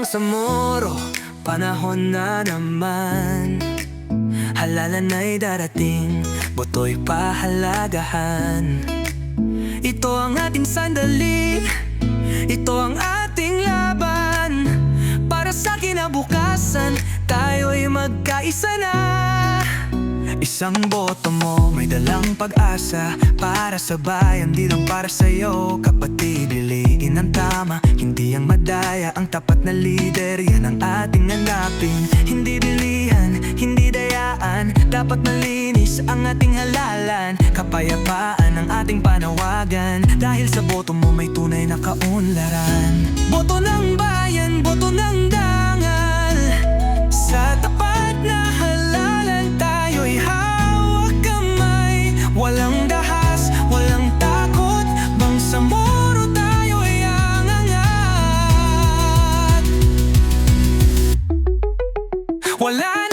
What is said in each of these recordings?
Bangsamoro, panahon na naman. Halalan ay darating, boto'y pahalagahan. Ito ang ating sandali, ito ang ating laban. Para sa kinabukasan, tayo'y magkaisa na Isang boto mo may dalang pag-asa. Para sa bayan, di lang para sa'yo Kapatid, piliin ang tama Hindi ang madaya, ang tapat na leader Yan ang ating hanapin. Hindi bilihan, hindi dayaan. Dapat malinis ang ating halalan. Kapayapaan ang ating panawagan. Dahil sa boto mo may tunay na kaunlaran. Boto ng Wala nang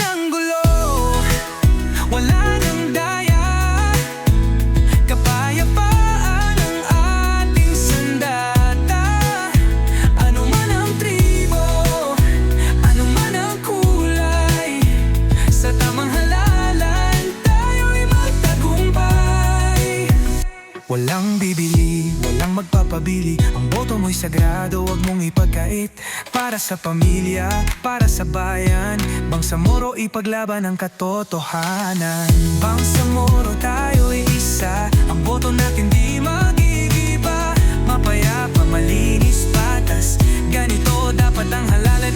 Walang bibili, walang magpapabili. Ang boto mo'y sagrado, wag mong ipagkait. Para sa pamilya, para sa bayan. Bangsamoro ipaglaban ang katotohanan. Bangsamoro tayo'y isa. Ang boto natin di magigiba. Mapayapa, malinis, patas. Ganito dapat ang halalan